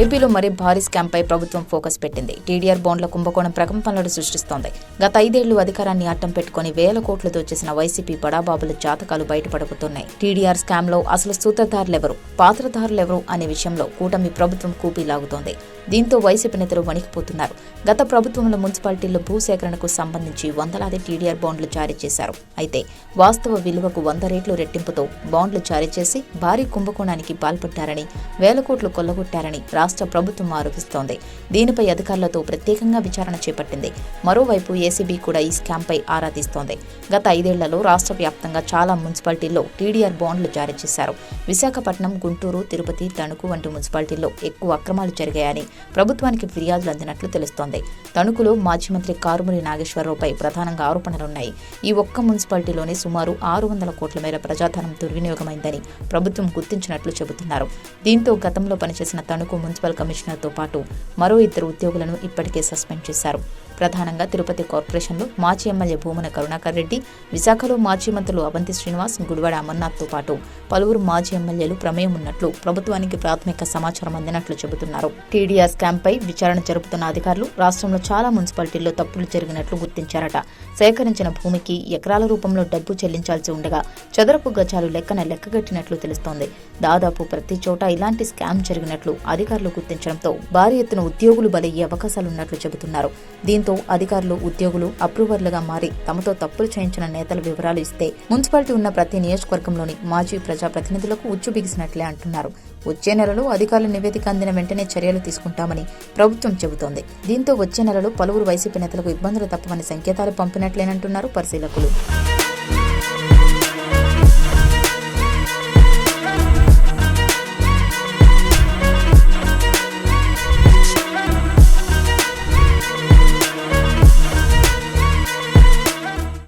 ఏపీలో మరీ భారీ స్కామ్ పై ప్రభుత్వం ఫోకస్ పెట్టింది. టీడీఆర్ బాండ్ల కుంభకోణం ప్రకంపనలు సృష్టిస్తోంది. గత ఐదేళ్ళు అధికారాన్ని అడ్డం పెట్టుకుని వేల కోట్లు దోచేసిన వైసీపీ బడాబాబుల జాతకాలు బయటపడుతున్నాయి టీడీఆర్ స్కామ్లో అసలు సూత్రధారులెవరు? పాత్రధారులెవరు అనే విషయంలో కూటమి ప్రభుత్వం కూపీ లాగుతోంది దీంతో వైసీపీ నేతలు వణికిపోతున్నారు. గత ప్రభుత్వంలో మున్సిపాలిటీల్లో భూసేకరణకు సంబంధించి వందలాది టీడీఆర్ బాండ్లు జారీ చేశారు. అయితే వాస్తవ విలువకు వంద రేట్లు రెట్టింపుతో బాండ్లు జారీ చేసి భారీ కుంభకోణానికి పాల్పడ్డారని వేల కోట్లు కొల్లగొట్టారని రాష్ట్ర ప్రభుత్వం ఆరోపిస్తోంది. దీనిపై అధికారులతో ప్రత్యేకంగా విచారణ చేపట్టింది. మరోవైపు ఏసీబీ కూడా ఈ స్కామ్పై ఆరా తీస్తోంది గత ఐదేళ్ళలో రాష్ట్ర వ్యాప్తంగా చాలా మున్సిపాలిటీల్లో టీడీఆర్ బాండ్లు జారీ చేశారు. విశాఖపట్నం గుంటూరు తిరుపతి తణుకు వంటి మున్సిపాలిటీల్లో ఎక్కువ అక్రమాలు జరిగాయని ప్రభుత్వానికి ఫిర్యాదులు అందినట్లు తెలుస్తోంది. తణుకులో మాజీ మంత్రి కారుమూరి నాగేశ్వరరావుపై ప్రధానంగా ఆరోపణలున్నాయి. ఈ ఒక్క మున్సిపాలిటీలోనే సుమారు ఆరు వందల కోట్ల మేర ప్రజాధనం దుర్వినియోగమైందని ప్రభుత్వం గుర్తించినట్లు చెబుతున్నారు. దీంతో గతంలో పనిచేసిన తణుకు మున్సిపల్ మున్సిపల్ కమిషనర్తో పాటు మరో ఇద్దరు ఉద్యోగులను ఇప్పటికే సస్పెండ్ చేశారు. ప్రధానంగా తిరుపతి కార్పొరేషన్లో మాజీ ఎమ్మెల్యే భూమన కరుణాకర్ రెడ్డి విశాఖలో మాజీ మంత్రులు అవంతి శ్రీనివాస్ గుడివాడ అమర్నాథ్తో పాటు పలువురు మాజీ ఎమ్మెల్యేలు ప్రమేయం ఉన్నట్లు ప్రభుత్వానికి ప్రాథమిక సమాచారం అందినట్లు చెబుతున్నారు. టీడీఆర్ స్కామ్ విచారణ జరుపుతున్న అధికారులు రాష్ట్రంలో చాలా మున్సిపాలిటీల్లో తప్పులు జరిగినట్లు గుర్తించారట. సేకరించిన భూమికి ఎకరాల రూపంలో డబ్బు చెల్లించాల్సి ఉండగా చదరపు గజాలు లెక్కన లెక్కగట్టినట్లు తెలుస్తోంది. దాదాపు ప్రతి చోట ఇలాంటి స్కామ్ జరిగినట్లు అధికారులు అధికారులు గుర్తించడంతో భారీ ఎత్తున ఉద్యోగులు బలయ్యే అవకాశాలున్నట్లు చెబుతున్నారు. దీంతో అధికారులు ఉద్యోగులు అప్రూవర్లుగా మారి తమతో తప్పులు చేయించిన నేతల వివరాలు ఇస్తే మున్సిపాలిటీ ఉన్న ప్రతి నియోజకవర్గంలోని మాజీ ప్రజాప్రతినిధులకు ఉచ్చు బిగిసినట్లే అంటున్నారు. వచ్చే నెలలో అధికారుల నివేదిక అందిన వెంటనే చర్యలు తీసుకుంటామని ప్రభుత్వం చెబుతోంది. దీంతో వచ్చే నెలలో పలువురు వైసీపీ నేతలకు ఇబ్బందులు తప్పవని సంకేతాలు పంపినట్లేనంటున్నారు పరిశీలకులు.